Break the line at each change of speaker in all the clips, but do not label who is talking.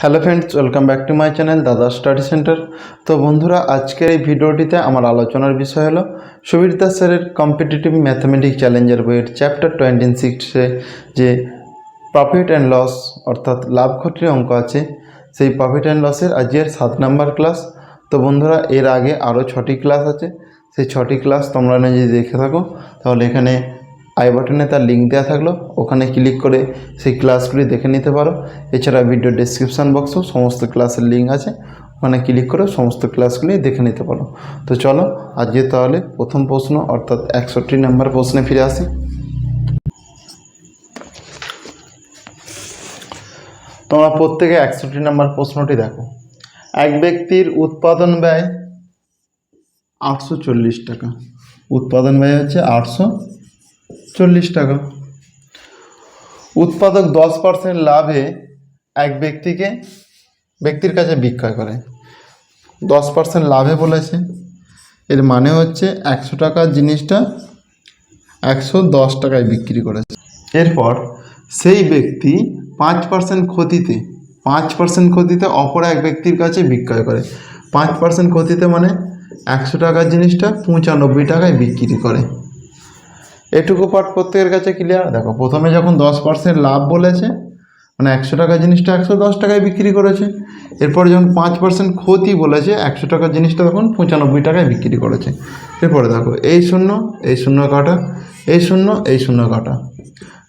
Hello friends, welcome back to my channel Dada study centre. তো বন্ধুরা, আজকের এই ভিডিওটিতে আমার আলোচনার বিষয় হলো সুবীর দাস স্যারের কম্পিটিটিভ ম্যাথামেটিক্স চ্যালেঞ্জার বইয়ের চ্যাপ্টার টোয়েন্টি সিক্সে যে প্রফিট অ্যান্ড লস অর্থাৎ লাভ ক্ষতির অঙ্ক আছে, সেই প্রফিট অ্যান্ড লসের আজকের সাত নাম্বার ক্লাস তো বন্ধুরা, এর আগে আরও ছটি ক্লাস আছে, সেই ছটি ক্লাস তোমরা যদি দেখে থাকো, তাহলে এখানে আই বাটনে তার লিঙ্ক দেওয়া থাকল, ওখানে ক্লিক করে সেই ক্লাসগুলি দেখে নিতে পারো। এছাড়া ভিডিও ডেসক্রিপশান বক্সেও সমস্ত ক্লাসের লিঙ্ক আছে, ওখানে ক্লিক করে সমস্ত ক্লাসগুলি দেখে নিতে পারো। তো চলো, আজকে তাহলে প্রথম প্রশ্ন, অর্থাৎ একষট্টি নাম্বার প্রশ্নে ফিরে আসি। তোমরা প্রত্যেকে একষট্টি নাম্বার প্রশ্নটি দেখো। এক ব্যক্তির উৎপাদন ব্যয় আটশো চল্লিশ টাকা। উৎপাদন ব্যয় হচ্ছে আটশো চল্লিশ টাকা। উৎপাদক দশ পার্সেন্ট লাভে এক ব্যক্তিকে, ব্যক্তির কাছে বিক্রয় করে। দশ পার্সেন্ট লাভে বলেছে। এর মানে হচ্ছে একশো টাকার জিনিসটা একশো দশ টাকায় বিক্রি করেছে। এরপর সেই ব্যক্তি পাঁচ পার্সেন্ট ক্ষতিতে, পাঁচ পার্সেন্ট ক্ষতিতে অপর এক ব্যক্তির কাছে বিক্রয় করে। পাঁচ পার্সেন্ট ক্ষতিতে মানে একশো টাকার জিনিসটা পঁচানব্বই টাকায় বিক্রি করে। এটুকু পার্ট প্রত্যেকের কাছে ক্লিয়ার দেখো, প্রথমে যখন দশ পার্সেন্ট লাভ বলেছে মানে একশো টাকার জিনিসটা একশো দশ টাকায় বিক্রি করেছে, এরপর যখন পাঁচ পার্সেন্ট ক্ষতি বলেছে, একশো টাকার জিনিসটা তখন পঁচানব্বই টাকায় বিক্রি করেছে। এরপরে দেখো, এই শূন্য এই শূন্য কাটা, এই শূন্য এই শূন্য কাটা।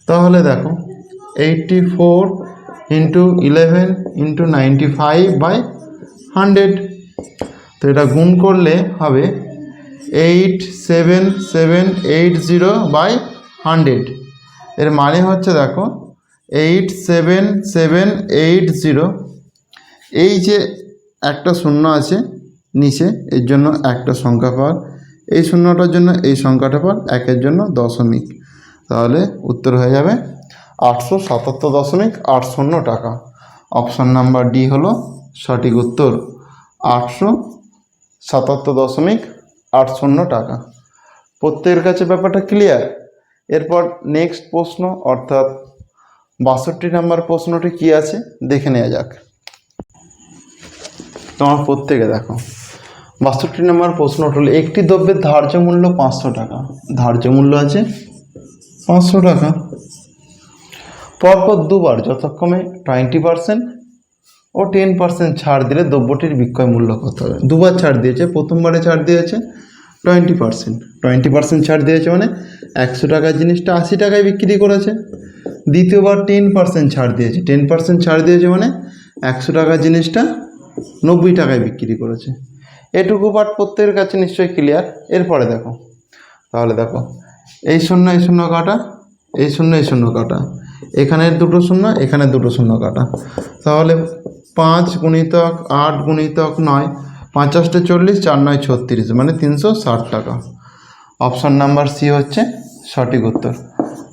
তাহলে দেখো eighty four into eleven into ninety five by hundred তো এটা গুণ করলে হবে eight seven seven eight zero by hundred এর মানে হচ্ছে দেখো eight seven seven eight zero এই যে একটা শূন্য আছে নিচে, এর জন্য একটা সংখ্যা পাওয়ার। এই শূন্যটার জন্য এই সংখ্যাটা পাওয়ার, একের জন্য দশমিক। তাহলে উত্তর হয়ে যাবে আটশো সাতাত্তর দশমিক আট শূন্য টাকা। অপশান নাম্বার ডি হলো সঠিক উত্তর, আটশো সাতাত্তর দশমিক আট শূন্য টাকা। প্রত্যেকের কাছে ব্যাপারটা ক্লিয়ার এরপর নেক্সট প্রশ্ন, অর্থাৎ বাষট্টি নাম্বার প্রশ্নটি কি আছে? দেখে নেওয়া যাক। তোমার প্রত্যেকে দেখো। বাষট্টি নম্বর প্রশ্নটা হলো, একটি দ্রব্যের ধার্য মূল্য পাঁচশো টাকা। ধার্য মূল্য আছে পাঁচশো টাকা। পরপর দুবার, যথাক্রমে টোয়েন্টি পার্সেন্ট ও টেন পার্সেন্ট ছাড় দিলে দ্রব্যটির বিক্রয় মূল্য কত হবে? দুবার ছাড় দিয়েছে, প্রথমবারে ছাড় দিয়েছে টোয়েন্টি পার্সেন্ট টোয়েন্টি পার্সেন্ট ছাড় দিয়েছে মানে একশো টাকার জিনিসটা আশি টাকায় বিক্রি করেছে। দ্বিতীয়বার টেন পার্সেন্ট ছাড় দিয়েছে। টেন পার্সেন্ট ছাড় দিয়েছে মানে একশো টাকার জিনিসটা নব্বই টাকায় বিক্রি করেছে। এটুকু পার্ট প্রত্যেকের কাছে নিশ্চয়ই ক্লিয়ার এরপরে দেখো। তাহলে দেখো, এই শূন্য এই শূন্য কাটা, এই শূন্য এই শূন্য কাটা। এখানে দুটো শূন্য এখানে দুটো শূন্য কাটা। তাহলে পাঁচ গুণিতক আট গুণিতক নয়, পঞ্চাশটা চল্লিশ, চার নয় ছত্রিশ মানে তিনশো ষাট টাকা। অপশান নাম্বার সি হচ্ছে সঠিক উত্তর।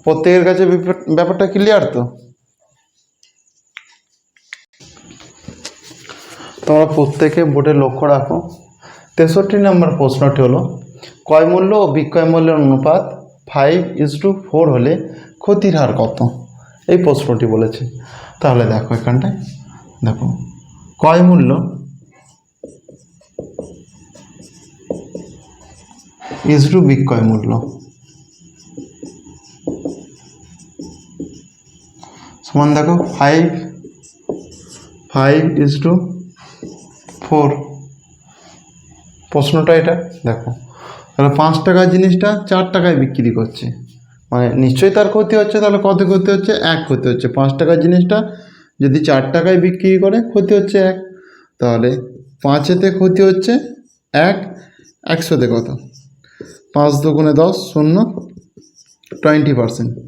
প্রত্যেকের কাছে ব্যাপার- ব্যাপারটা ক্লিয়ার তো? তোমরা প্রত্যেকে বোর্ডে লক্ষ্য রাখো। তেষট্টি নম্বর প্রশ্নটি হলো, ক্রয় মূল্য ও বিক্রয় মূল্যের অনুপাত ফাইভ ইজ টু ফোর হলে ক্ষতির হার কত? এই প্রশ্নটি বলেছে। তাহলে দেখো এখানটায়। দেখো ক্রয় মূল্য? ইজ টু বিক্রয় মূল্য? সমান দেখো five five is to four প্রশ্নটা এটা, দেখো। তাহলে পাঁচ টাকার জিনিসটা চার টাকায় বিক্রি করছে। মানে নিশ্চয়ই তার ক্ষতি হচ্ছে, তাহলে কত ক্ষতি হচ্ছে? এক ক্ষতি হচ্ছে। পাঁচ টাকার জিনিসটা যদি চার টাকায় বিক্রি করে, ক্ষতি হচ্ছে এক। তাহলে পাঁচেতে ক্ষতি হচ্ছে এক, একশোতে কত? পাঁচ দুগুণে দশ, শূন্য, টোয়েন্টি পারসেন্ট।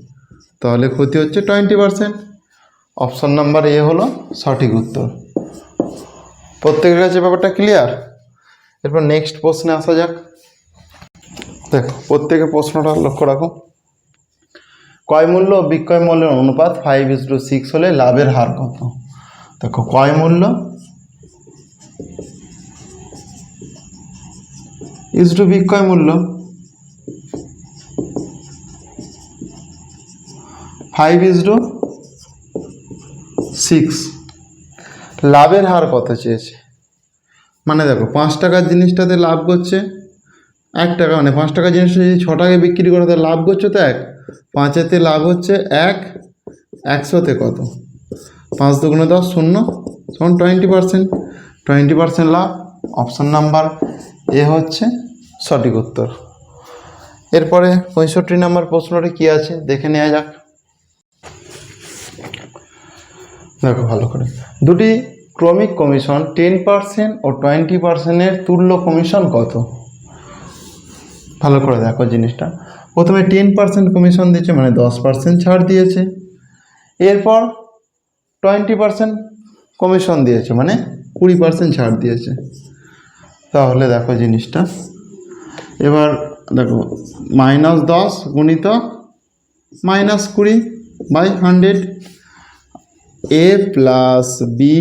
তাহলে ক্ষতি হচ্ছে twenty percent. Option number A হলো সঠিক উত্তর। প্রত্যেকের কাছে ব্যাপারটা ক্লিয়ার? এরপর নেক্সট প্রশ্নে আসা যাক। দেখো, প্রত্যেকের প্রশ্নটা লক্ষ্য রাখো। ক্রয় মূল্য ও বিক্রয় মূল্যের অনুপাত ফাইভ ইস টু সিক্স হলে লাভের হার কত? দেখো, ক্রয় মূল্য ইস টু বিক্রয় মূল্য ফাইভ ইস টু সিক্স লাভের হার কত চেয়েছে? মানে দেখো, পাঁচ টাকার জিনিসটাতে লাভ করছে, এক টাকা মানে পাঁচ টাকার জিনিসটা যদি ছ টাকায় বিক্রি করে, তাহলে লাভ করছে তো এক। পাঁচেতে লাভ হচ্ছে এক, একশোতে কত? পাঁচ দুগুণে দশ শূন্য, তখন টোয়েন্টি পার্সেন্ট টোয়েন্টি পার্সেন্ট লাভ অপশান নাম্বার এ হচ্ছে সঠিক উত্তর। এরপরে পঁয়ষট্টি নম্বর প্রশ্নটি কী আছে? দেখে নেওয়া যাক। দেখো ভালো করে। দুটি ক্রমিক কমিশন টেন পার্সেন্ট ও টোয়েন্টি পার্সেন্টের তুল্য কমিশন কত? ভালো করে দেখো জিনিসটা। প্রথমে টেন পার্সেন্ট কমিশন দিয়েছে মানে দশ পার্সেন্ট ছাড় দিয়েছে। এরপর টোয়েন্টি পার্সেন্ট কমিশন দিয়েছে মানে কুড়ি পার্সেন্ট ছাড় দিয়েছে। তাহলে দেখো জিনিসটা। এবার দেখো মাইনাস দশ গুণিতক মাইনাস কুড়ি by hundred A plus B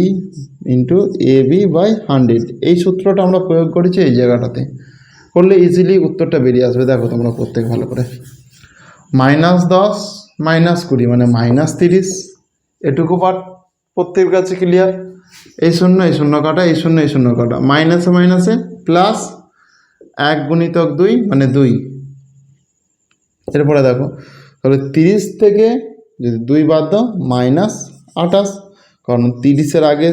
into A B by hundred এই সূত্রটা আমরা প্রয়োগ করেছি এই জায়গাটাতে। করলে ইজিলি উত্তরটা বেরিয়ে আসবে। দেখো তোমরা প্রত্যেক ভালো করে। মাইনাস দশ মাইনাস কুড়ি মানে মাইনাস তিরিশ। এটুকু পার্ট প্রত্যেকের কাছে ক্লিয়ার এই শূন্য এই শূন্য কাটা, এই শূন্য এই শূন্য কাটা। মাইনাসে মাইনাসে প্লাস এক গুণিতক দুই মানে দুই। এরপরে দেখো, তাহলে তিরিশ থেকে যদি দুই বাদ দাও মাইনাস আঠাশ, কারণ তিরিশের আগে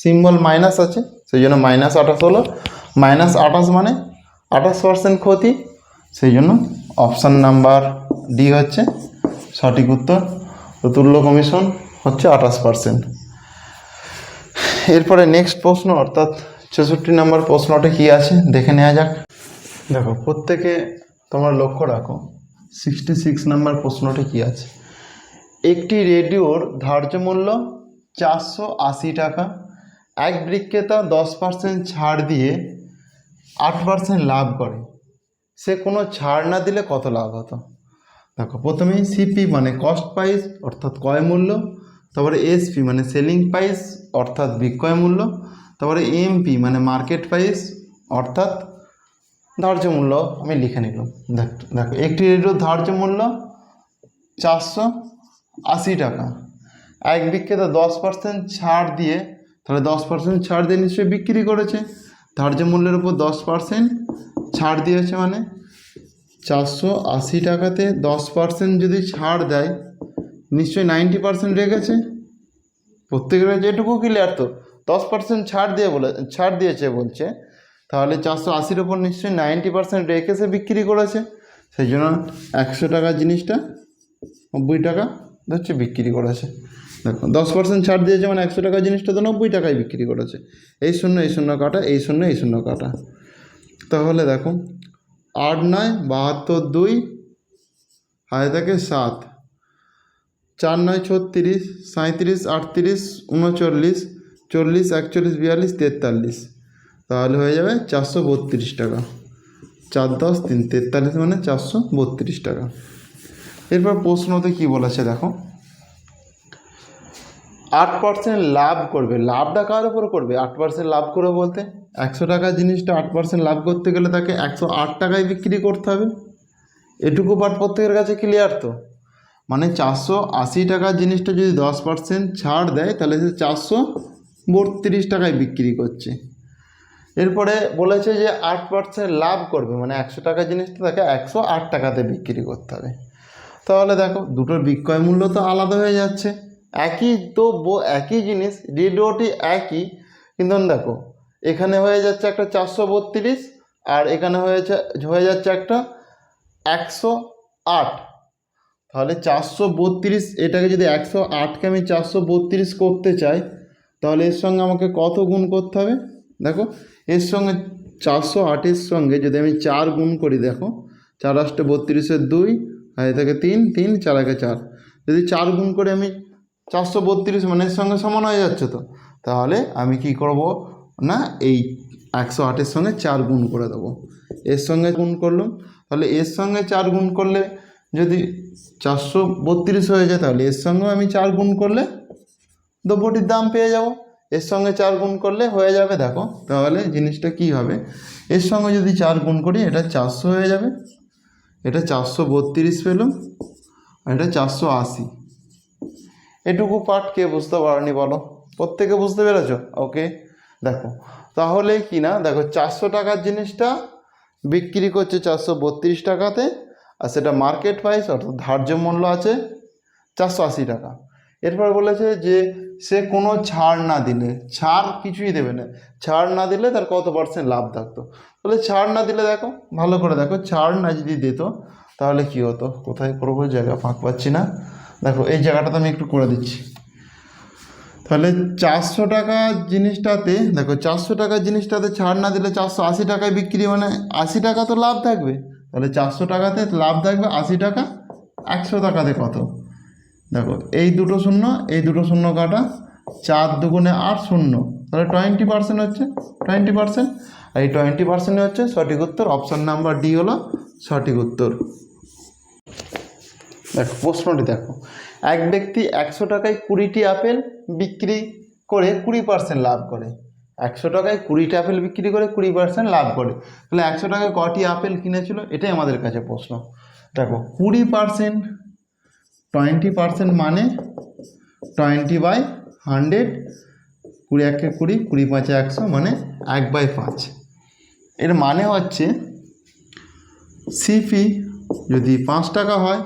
সিম্বল মাইনাস আছে, সেই জন্য মাইনাস আঠাশ হলো। মাইনাস আঠাশ মানে আঠাশ পার্সেন্ট ক্ষতি, সেই জন্য অপশান নাম্বার ডি হচ্ছে, সঠিক উত্তর তুল্য কমিশন হচ্ছে আঠাশ পার্সেন্ট এরপরে নেক্সট প্রশ্ন, অর্থাৎ ছেষট্টি নম্বর প্রশ্নটা কি আছে, দেখে নেওয়া যাক। দেখো, প্রত্যেকে তোমরা লক্ষ্য রাখো সিক্সটি সিক্স নাম্বার প্রশ্নটি কি আছে? একটি রেডিওর ধার্য মূল্য চারশো আশি টাকা, এক বিক্রেতা দশ পার্সেন্ট ছাড় দিয়ে আট পার্সেন্ট লাভ করে। সে কোনো ছাড় না দিলে কত লাভ হতো? দেখো, প্রথমেই সিপি মানে কস্ট প্রাইস অর্থাৎ ক্রয় মূল্য, তারপরে এসপি মানে সেলিং প্রাইস অর্থাৎ বিক্রয় মূল্য, তারপরে এমপি মানে মার্কেট প্রাইস অর্থাৎ ধার্য মূল্য। আমি লিখে নিলাম। দেখ, দেখো, একটি রেডিওর ধার্য মূল্য চারশো আশি টাকা। এক বিক্রেতা দশ পার্সেন্ট ছাড় দিয়ে, তাহলে দশ পার্সেন্ট ছাড় দিয়ে নিশ্চয়ই বিক্রি করেছে। ধার্য মূল্যের উপর দশ পার্সেন্ট ছাড় দিয়েছে মানে চারশো আশি টাকাতে দশ পার্সেন্ট যদি ছাড় দেয়, নিশ্চয়ই নাইনটি পার্সেন্ট রেখেছে। প্রত্যেকের যেটুকু ক্লিয়ার তো, দশ পার্সেন্ট ছাড় দিয়ে বলে, ছাড় দিয়েছে বলছে, তাহলে চারশো আশির ওপর নিশ্চয়ই নাইনটি পার্সেন্ট রেখে সে বিক্রি করেছে। সেই জন্য একশো টাকা জিনিসটা, নব্বই টাকা হচ্ছে বিক্রি করেছে। দেখো, দশ পার্সেন্ট ছাড় দিয়েছে মানে একশো টাকার জিনিসটা তো নব্বই টাকায় বিক্রি করেছে। এই শূন্য এই শূন্য কাটা, এই শূন্য এই শূন্য কাটা। তাহলে দেখো, আট নয়, বাহাত্তর দুই, হায় থাকে সাত। চার নয়, ছত্রিশ সাঁত্রিশ আটত্রিশ, উনচল্লিশ, চল্লিশ, একচল্লিশ, বিয়াল্লিশ, তেতাল্লিশ। তাহলে হয়ে যাবে চারশো বত্রিশ টাকা। চার দশ, তিন তেতাল্লিশ মানে চারশো বত্রিশ টাকা। এরপর প্রশ্নতে কি বলেছে দেখো আট পার্সেন্ট লাভ করবে। লাভটা কার উপর করবে? আট পার্সেন্ট লাভ করবে বলতে? একশো টাকার জিনিসটা আট পার্সেন্ট লাভ করতে গেলে তাকে একশো আট টাকায় বিক্রি করতে হবে। এটুকু পার্ট প্রত্যেকের কাছে ক্লিয়ার তো? মানে চারশো আশি টাকার জিনিসটা যদি দশ পার্সেন্ট ছাড় দেয়, তাহলে সে চারশো বত্রিশ টাকায় বিক্রি করছে। এরপরে বলেছে যে আট পার্সেন্ট লাভ করবে মানে একশো টাকার জিনিসটা তাকে একশো আট টাকাতে বিক্রি করতে হবে। তাহলে দেখো, দুটোর বিক্রয় মূল্য তো আলাদা হয়ে যাচ্ছে। একই তো একই জিনিস রেডিওটি একই, কিন্তু দেখো, এখানে হয়ে যাচ্ছে একটা চারশো বত্রিশ, আর এখানে হয়েছে হয়ে যাচ্ছে একটা একশো আট। তাহলে চারশো বত্রিশ, এটাকে যদি একশো আটকে আমি চারশো বত্রিশ করতে চাই, তাহলে এর সঙ্গে আমাকে কত গুণ করতে হবে? দেখো, এর সঙ্গে, চারশো আটের সঙ্গে যদি আমি চার গুণ করি, দেখো, চার আষ্টে বত্রিশের দুই এ থেকে তিন তিন, চার একে চার। যদি চার গুণ করে আমি চারশো বত্রিশ মানে সঙ্গে সমান হয়ে যাচ্ছে তো। তাহলে আমি কি করব? না, এই একশো আটের সঙ্গে চার গুণ করে দেবো। এর সঙ্গে গুণ করলাম। তাহলে এর সঙ্গে চার গুণ করলে যদি চারশো বত্রিশ হয়ে যায়, তাহলে এর সঙ্গেও আমি চার গুণ করলে দ্রব্যটির দাম পেয়ে যাব। এর সঙ্গে চার গুণ করলে হয়ে যাবে, দেখো, তাহলে জিনিসটা কি হবে? এর সঙ্গে যদি চার গুণ করি, এটা চারশো হয়ে যাবে। এটা চারশো বত্রিশ পেলাম, আর এটা চারশো আশি। এটুকু পার্ট কে বুঝতে পারেনি বলো? প্রত্যেকে বুঝতে পেরেছ? ওকে দেখো। তাহলে কি না? দেখো, চারশো টাকার জিনিসটা বিক্রি করছে চারশো বত্রিশ টাকাতে, আর সেটা মার্কেট প্রাইস অর্থাৎ ধার্য মূল্য আছে চারশো আশি টাকা। এরপর বলেছে যে, সে কোনো ছাড় না দিলে, ছাড় কিছুই দেবে না। ছাড় না দিলে তার কত পার্সেন্ট লাভ থাকতো? বলে ছাড় না দিলে দেখো, ভালো করে দেখো, ছাড় না যদি দিত, তাহলে কি হতো? কোথায় করব জায়গা ফাঁক পাচ্ছি না। দেখো, এই জায়গাটাতে আমি একটু করে দিচ্ছি। তাহলে চারশো টাকা জিনিসটাতে, দেখো, চারশো টাকার জিনিসটাতে ছাড় না দিলে চারশো আশি টাকায় বিক্রি মানে আশি টাকা তো লাভ থাকবে। তাহলে চারশো টাকাতে লাভ থাকবে আশি টাকা, একশো টাকাতে কত? দেখো, এই দুটো শূন্য, এই দুটো শূন্য কাটা, চার দুগুণে আট শূন্য। তাহলে টোয়েন্টি পার্সেন্ট হচ্ছে টোয়েন্টি পার্সেন্ট আর এই টোয়েন্টি পার্সেন্ট হচ্ছে সঠিক উত্তর অপশান নাম্বার ডি হলো সঠিক উত্তর। দেখো প্রশ্নটি দেখো। এক ব্যক্তি একশো টাকায় কুড়িটি আপেল বিক্রি করে কুড়ি পার্সেন্ট লাভ করে। একশো টাকায় কুড়িটি আপেল বিক্রি করে কুড়ি পার্সেন্ট লাভ করে। তাহলে একশো টাকায় কটি আপেল কিনেছিল? এটাই আমাদের কাছে প্রশ্ন। দেখো, কুড়ি পার্সেন্ট টোয়েন্টি পার্সেন্ট মানে টোয়েন্টি বাই হান্ড্রেড কুড়ি একে কুড়ি কুড়ি পাঁচে একশো মানে এক বাই পাঁচ। এর মানে হচ্ছে সিপি যদি পাঁচ টাকা হয়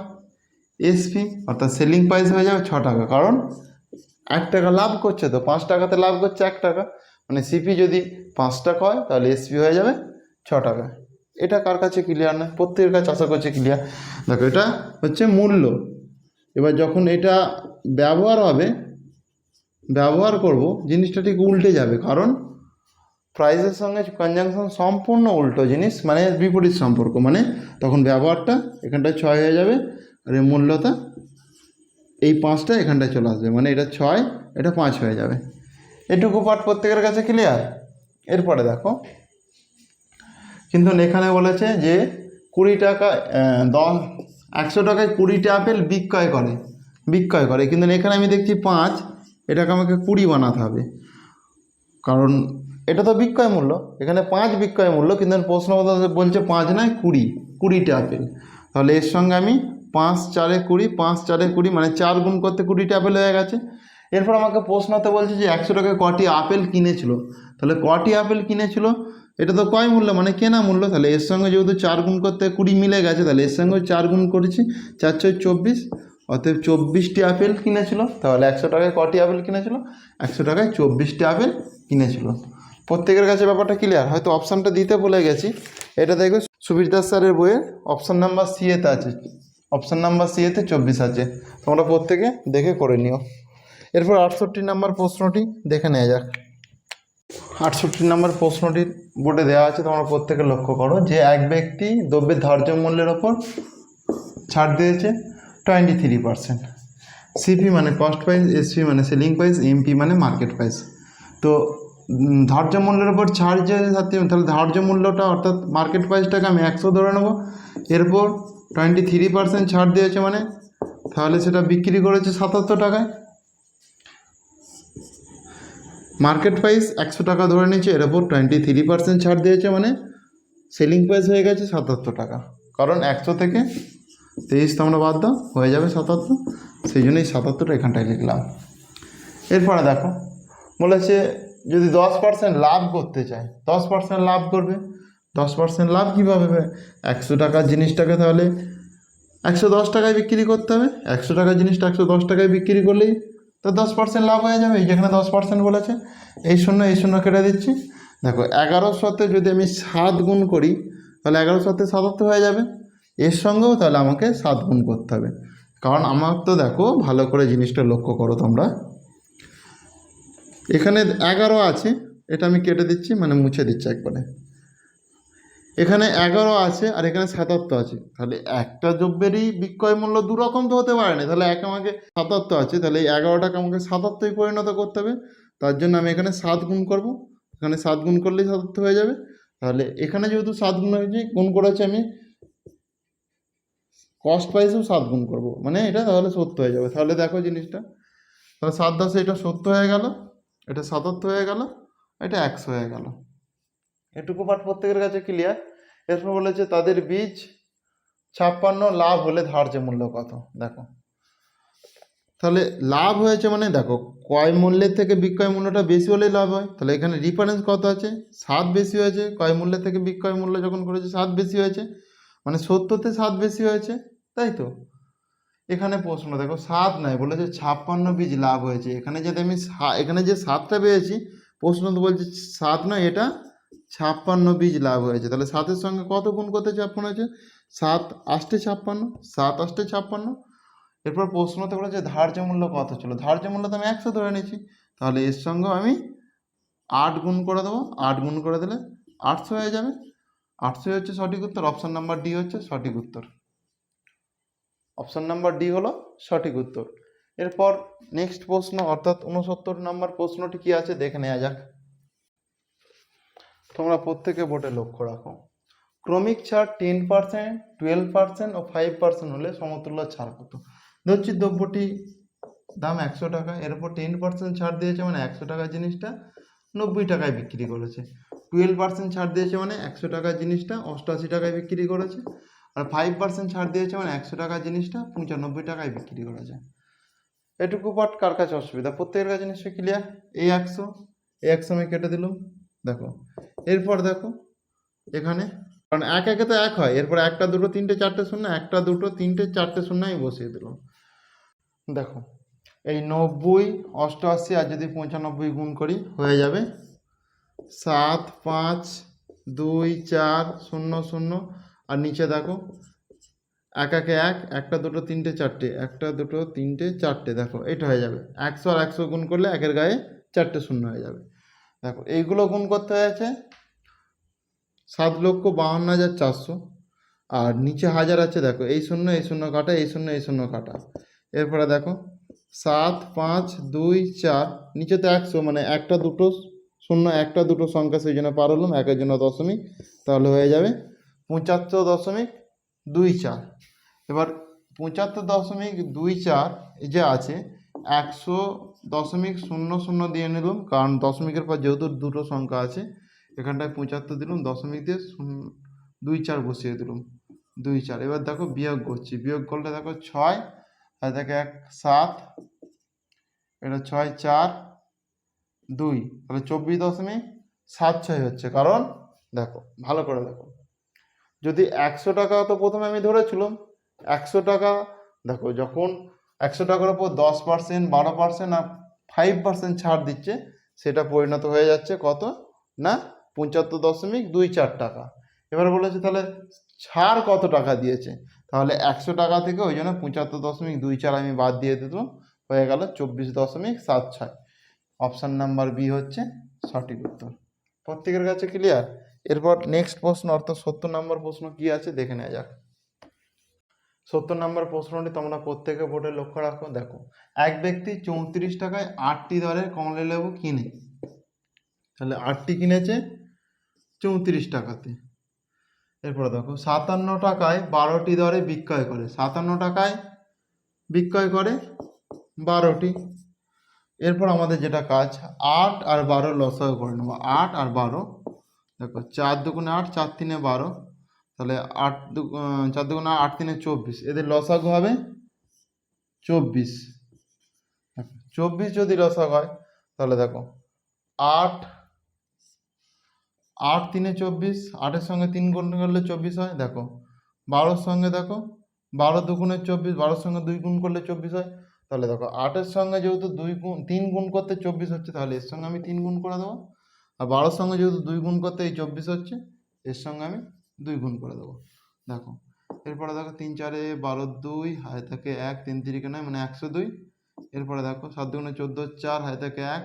এসপি অর্থাৎ সেলিং প্রাইস হয়ে যাবে ছ টাকা। কারণ এক টাকা লাভ করছে তো পাঁচ টাকাতে লাভ করছে এক টাকা। মানে সিপি যদি পাঁচ টাকা হয়, তাহলে এসপি হয়ে যাবে ছ টাকা। এটা কার কাছে ক্লিয়ার না? প্রত্যেকের কাছে আশা করছে ক্লিয়ার দেখো, এটা হচ্ছে মূল্য। এবার যখন এটা ব্যবহার হবে, ব্যবহার করব, জিনিসটা ঠিক উল্টে যাবে। কারণ প্রাইসের সঙ্গে কনজাংশন সম্পূর্ণ উল্টো জিনিস মানে বিপরীত সম্পর্ক। মানে তখন ব্যবহারটা এখানটায় ছয় হয়ে যাবে। আর এর মূল্যটা এই পাঁচটা এখানটায় চলে আসবে মানে এটা ছয়, এটা পাঁচ হয়ে যাবে। এটুকু পার্ট প্রত্যেকের কাছে ক্লিয়ার এরপরে দেখো। কিন্তু এখানে বলেছে যে কুড়ি টাকা দশ, একশো টাকায় কুড়িটা আপেল বিক্রয় করে বিক্রয় করে। কিন্তু এখানে আমি দেখছি পাঁচ, এটাকে আমাকে কুড়ি বানাতে হবে। কারণ এটা তো বিক্রয় মূল্য। এখানে পাঁচ বিক্রয় মূল্য, কিন্তু প্রশ্ন বলছে পাঁচ নয়, কুড়ি কুড়িটা আপেল। তাহলে এর সঙ্গে আমি পাঁচ চারে কুড়ি, পাঁচ চারে কুড়ি মানে চার গুণ করতে কুড়িটা আপেল হয়ে গেছে। এরপর আমাকে প্রশ্নতে বলছে যে একশো টাকায় কটি আপেল কিনেছিল? তাহলে কটি আপেল কিনেছিল? এটা তো কয় মূল্য? মানে কেনা মূল্য? তাহলে এর সঙ্গে যেহেতু চার গুণ করতে কুড়ি মিলে গেছে, তাহলে এর সঙ্গে চার গুণ করেছি, চার ছয় চব্বিশ। অতএব চব্বিশটি আপেল কিনেছিল। তাহলে একশো টাকায় কটি আপেল কিনেছিল? একশো টাকায় চব্বিশটি আপেল কিনেছিল। প্রত্যেকের কাছে ব্যাপারটা ক্লিয়ার হয়তো অপশানটা দিতে বলে গেছি। এটা দেখবে সুবীর স্যারের বইয়ে অপশান নাম্বার সি এতে আছে। অপশান নাম্বার সি এতে চব্বিশ আছে। তোমরা প্রত্যেকে দেখে করে নিও। এরপর আটষট্টি নাম্বার প্রশ্নটি দেখে নেওয়া যাক। আটষট্টি নম্বর প্রশ্নটির বোর্ডে দেওয়া আছে, তোমরা প্রত্যেকে লক্ষ্য করো যে এক ব্যক্তি দ্রব্যের ধার্য মূল্যের ওপর ছাড় দিয়েছে টোয়েন্টি থ্রি পার্সেন্ট সিপি মানে কস্ট প্রাইস এসপি মানে সেলিং প্রাইস এমপি মানে মার্কেট প্রাইস তো ধার্য মূল্যের ওপর ছাড় যে তাহলে ধার্য মূল্যটা অর্থাৎ মার্কেট প্রাইসটাকে আমি একশো ধরে নেব। এরপর টোয়েন্টি থ্রি পার্সেন্ট ছাড় দিয়েছে মানে? তাহলে সেটা বিক্রি করেছে সাতাত্তর টাকায়। মার্কেট প্রাইস একশো টাকা ধরে নিয়েছে, এর ওপর টোয়েন্টি থ্রি পার্সেন্ট ছাড় দিয়েছে মানে সেলিং প্রাইস হয়ে গেছে সাতাত্তর টাকা। কারণ একশো থেকে তেইশ তোমরা বাদ দাও, হয়ে যাবে সাতাত্তর। সেই জন্যই সাতাত্তর এখানটায় লিখলাম। এরপরে দেখো, বলেছে যদি দশ পার্সেন্ট লাভ করতে চায়, দশ পার্সেন্ট লাভ করবে। দশ পার্সেন্ট লাভ কীভাবে হবে একশো টাকার জিনিসটাকে তাহলে একশো দশ টাকায় বিক্রি করতে হবে। একশো টাকার জিনিসটা একশো দশ টাকায় বিক্রি করলেই তো দশ পার্সেন্ট লাভ হয়ে যাবে। যেখানে দশ পার্সেন্ট বলেছে। এই শূন্য এই শূন্য কেটে দিচ্ছি। দেখো এগারো সাথে যদি আমি সাত গুণ করি, তাহলে এগারো সাথে সাতাত্তর হয়ে যাবে। এর সঙ্গেও তাহলে আমাকে সাত গুণ করতে হবে। কারণ আমার তো দেখো, ভালো করে জিনিসটা লক্ষ্য করো তোমরা। এখানে এগারো আছে। এটা আমি কেটে দিচ্ছি মানে মুছে দিচ্ছি একবারে। এখানে এগারো আছে আর এখানে সাতাত্তর আছে। তাহলে একটা দ্রব্যেরই বিক্রয় মূল্য দু রকম তো হতে পারে না। তাহলে এক আমাকে সাতাত্তর আছে, তাহলে এই এগারোটাকে আমাকে সাতাত্তরে পরিণত করতে হবে। তার জন্য আমি এখানে সাত গুণ করব। এখানে সাত গুণ করলেই সাতাত্তর হয়ে যাবে। তাহলে এখানে যেহেতু সাত গুণ হয়েছে, গুণ করেছি আমি কস্ট প্রাইসেও সাত গুণ করব। মানে এটা তাহলে সত্য হয়ে যাবে। তাহলে দেখো জিনিসটা। তাহলে সাত দশে এটা সত্য হয়ে গেল, এটা সাতাত্তর হয়ে গেল, এটা একশো হয়ে গেল। এটুকু পাঠ প্রত্যেকের কাছে ক্লিয়ার এরপর বলেছে, তাদের বীজ ছাপ্পান্ন, লাভ হলে ধার্য মূল্য কত? দেখো। তাহলে লাভ হয়েছে মানে দেখো, ক্রয় মূল্যের থেকে বিক্রয় মূল্যটা বেশি হলেই লাভ হয়। তাহলে এখানে রিফারেন্স কত আছে? সাত বেশি হয়েছে, ক্রয় মূল্যের থেকে বিক্রয় মূল্য যখন করেছে, সাত বেশি হয়েছে। মানে সত্তরতে সাত বেশি হয়েছে, তাই তো? এখানে প্রশ্ন, দেখো, সাত নাই বলেছে ছাপ্পান্ন বীজ লাভ হয়েছে। এখানে যদি আমি এখানে যে সাতটা পেয়েছি, প্রশ্ন তো বলছে সাত নয়, এটা ছাপ্পান্ন বীজ লাভ হয়েছে। তাহলে সাতের সঙ্গে কত গুণ করতে ছাপ্পান্ন হয়েছে সাত আষ্টে ছাপ্পান্ন, সাত আষ্টে ছাপ্পান্ন। এরপর প্রশ্নতে বলেছে, ধার্য মূল্য কত ছিল? ধার্য মূল্য তো আমি একশো ধরে নিয়েছি। তাহলে এর সঙ্গে আমি আট গুণ করে দেবো। আট গুণ করে দিলে আটশো হয়ে যাবে। আটশো হচ্ছে সঠিক উত্তর। অপশান নাম্বার ডি হচ্ছে সঠিক উত্তর। অপশান নাম্বার ডি হলো সঠিক উত্তর। এরপর নেক্সট প্রশ্ন, অর্থাৎ উনসত্তর নম্বর প্রশ্নটি কি আছে? দেখে নেওয়া যাক। তোমরা প্রত্যেকে বোর্ডে লক্ষ্য রাখো। ক্রমিক ছাড় টেন পার্সেন্ট টুয়েলভ পার্সেন্ট ও ফাইভ পার্সেন্ট হলে সমতুল্য ছাড় কত? ধরছি দ্রব্যটি দাম একশো টাকা এর উপর টেন পার্সেন্ট ছাড় দিয়েছে মানে একশো টাকার জিনিসটা, নব্বই টাকায় বিক্রি করেছে। টুয়েলভ পার্সেন্ট ছাড় দিয়েছে মানে একশো টাকার জিনিসটা অষ্টআশি টাকায় বিক্রি করেছে। আর ফাইভ পার্সেন্ট ছাড় দিয়েছে মানে একশো টাকার জিনিসটা, পঁচানব্বই টাকায় বিক্রি করেছে। এটুকু পাট কার কাছে অসুবিধা? প্রত্যেকের কাছে নিশ্চয়ই ক্লিয়ার এই একশো এই একশো আমি কেটে দিলাম। দেখো এরপর দেখো, এখানে। কারণ এক একে তো এক হয়, এরপর একটা, দুটো, তিনটে, চারটে, শূন্য, একটা, দুটো, তিনটে, চারটে শূন্য আমি বসিয়ে দিলাম দেখো, এই নব্বই, অষ্টআশি, আর যদি পঁচানব্বই গুণ করি, হয়ে যাবে সাত, পাঁচ, দুই, চার, শূন্য শূন্য। আর নিচে দেখো, এক একে এক, একটা, দুটো, তিনটে, চারটে, একটা, দুটো, তিনটে, চারটে, দেখো, এটা হয়ে যাবে। একশো আর একশো গুণ করলে একের গায়ে চারটে, শূন্য হয়ে যাবে। দেখো, এইগুলো গুণ করতে হয়েছে সাত লক্ষ বাহান্ন হাজার চারশো। আর নিচে হাজার আছে, দেখো, এই শূন্য এই শূন্য কাটা, এই শূন্য এই শূন্য কাটা। এরপরে দেখো, সাত, পাঁচ, দুই, চার, নিচে তো একশো মানে একটা দুটো শূন্য, একটা দুটো সংখ্যা, সেই জন্য পার হলাম, একের জন্য দশমিক, তাহলে হয়ে যাবে পঁচাত্তর দশমিক দুই চার। এবার পঁচাত্তর দশমিক দুই চার যে আছে, একশো দশমিক শূন্য শূন্য দিয়ে নিলাম কারণ দশমিকের পর যেহেতু দুটো সংখ্যা আছে, এখানটায় পঁচাত্তর দিলাম, দশমিক দিয়ে শূন্য, দুই চার বসিয়ে দিলাম, দুই চার। এবার দেখো বিয়োগ করছি, বিয়োগ করলে দেখো ছয়, আর দেখো এক, সাত, এটা ছয়, চার, দুই, তাহলে চব্বিশ দশমিক সাত ছয় হচ্ছে, কারণ দেখো, ভালো করে দেখো, যদি একশো টাকা তো প্রথমে আমি ধরেছিলাম, একশো টাকা, দেখো যখন একশো টাকার ওপর দশ পার্সেন্ট বারো পার্সেন্ট আর ফাইভ পার্সেন্ট ছাড় দিচ্ছে, সেটা পরিণত হয়ে যাচ্ছে কত? না, পঁচাত্তর দশমিক দুই চার টাকা। এবার বলেছে তাহলে ছাড় কত টাকা দিয়েছে? তাহলে একশো টাকা থেকে ওই জন্য পঁচাত্তর দশমিক দুই চার আমি বাদ দিয়ে দিলাম, হয়ে গেল চব্বিশ দশমিক সাত ছয়। অপশান নাম্বার বি হচ্ছে সঠিক উত্তর। প্রত্যেকের কাছে ক্লিয়ার এরপর নেক্সট প্রশ্ন, অর্থাৎ সত্তর নম্বর প্রশ্ন কি আছে, দেখে নেওয়া যাক। সত্তর নম্বর প্রশ্নটি তোমরা প্রত্যেকে বোর্ডে লক্ষ্য রাখো, দেখো। এক ব্যক্তি চৌত্রিশ টাকায় আটটি দরের কমলা লেবু কিনে, তাহলে আটটি কিনেছে চৌত্রিশ টাকাতে। এরপরে দেখো, সাতান্ন টাকায় বারোটি দরে বিক্রয় করে, সাতান্ন টাকায় বিক্রয় করে বারোটি। এরপর আমাদের যেটা কাজ, আট আর বারো লসাগু করে নেব, আট আর বারো, দেখো, চার দুগুণে আট, চার তিনে বারো। তাহলে আট দু চার দুগুণে আট, তিনে চব্বিশ। এদের লসাগু হবে চব্বিশ। চব্বিশ যদি লসাগু হয় তাহলে দেখো আট আট তিনে চব্বিশ আটের সঙ্গে তিন গুণ করলে চব্বিশ হয় দেখো বারোর সঙ্গে দেখো বারো দুগুণে চব্বিশ বারোর সঙ্গে দুই গুণ করলে চব্বিশ হয় তাহলে দেখো আটের সঙ্গে যেহেতু দুই গুণ তিন গুণ করতে চব্বিশ হচ্ছে তাহলে এর সঙ্গে আমি তিন গুণ করে দেবো। আর বারোর সঙ্গে যেহেতু দুই গুণ করতে এই চব্বিশ হচ্ছে এর সঙ্গে আমি দুই গুণ করে দেবো। দেখো, এরপরে দেখো তিন, চারে বারো, দুই হায় থাকে এক, তিন, তিরিকে নয় মানে একশো দুই। এরপরে দেখো সাত দুগুণে চোদ্দ, চার হায় থাকে এক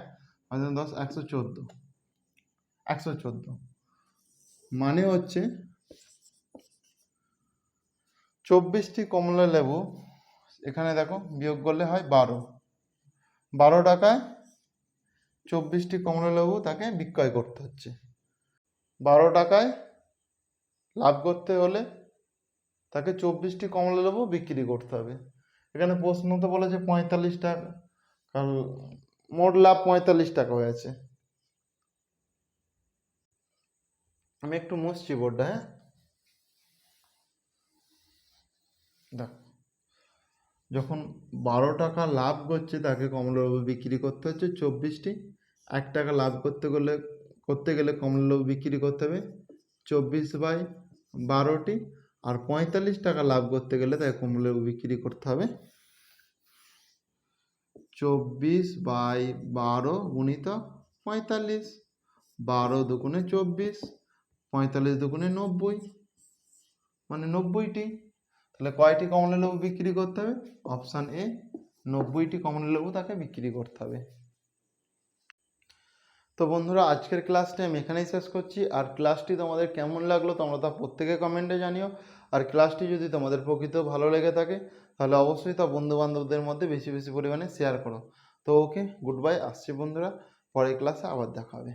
দশ, একশো চোদ্দ। একশো চোদ্দ। মানে হচ্ছে চব্বিশটি কমলা লেবু, এখানে দেখো বিয়োগ করলে হয় বারো। বারো টাকায় চব্বিশটি কমলা লেবু তাকে বিক্রয় করতে হচ্ছে। বারো টাকায় লাভ করতে হলে তাকে চব্বিশটি কমলা লেবু বিক্রি করতে হবে। এখানে প্রশ্ন তো বলেছে পঁয়তাল্লিশ টাকা, কারণ মোট লাভ পঁয়তাল্লিশ টাকা হয়েছে। আমি একটু মুছছি বোর্ডটা হ্যাঁ? দেখো, যখন বারো টাকা লাভ করছে তাকে কমলালেবু বিক্রি করতে হচ্ছে, চব্বিশটি, এক টাকা লাভ করতে গেলে করতে গেলে কমলালেবু বিক্রি করতে হবে, চব্বিশ বাই বারোটি আর পঁয়তাল্লিশ টাকা লাভ করতে গেলে তাকে কমলালেবু বিক্রি করতে হবে। চব্বিশ বাই বারো গুণিত পঁয়তাল্লিশ, বারো দুগুণে চব্বিশ, পঁয়তাল্লিশ দুগুণে নব্বই মানে নব্বইটি। তাহলে কয়টি কমলা লেবু বিক্রি করতে হবে? অপশান এ, নব্বইটি কমলা লেবু তাকে বিক্রি করতে হবে। তো বন্ধুরা, আজকের ক্লাসটি আমি এখানেই শেষ করছি। আর ক্লাসটি তোমাদের কেমন লাগল তোমরা তা প্রত্যেকে কমেন্টে জানিও। আর ক্লাসটি যদি তোমাদের প্রকৃত ভালো লেগে থাকে, তাহলে অবশ্যই তা বন্ধু বান্ধবদের মধ্যে বেশি বেশি পরিমাণে শেয়ার করো। তো ওকে গুড বাই আসছি বন্ধুরা। পরের ক্লাসে আবার দেখা হবে।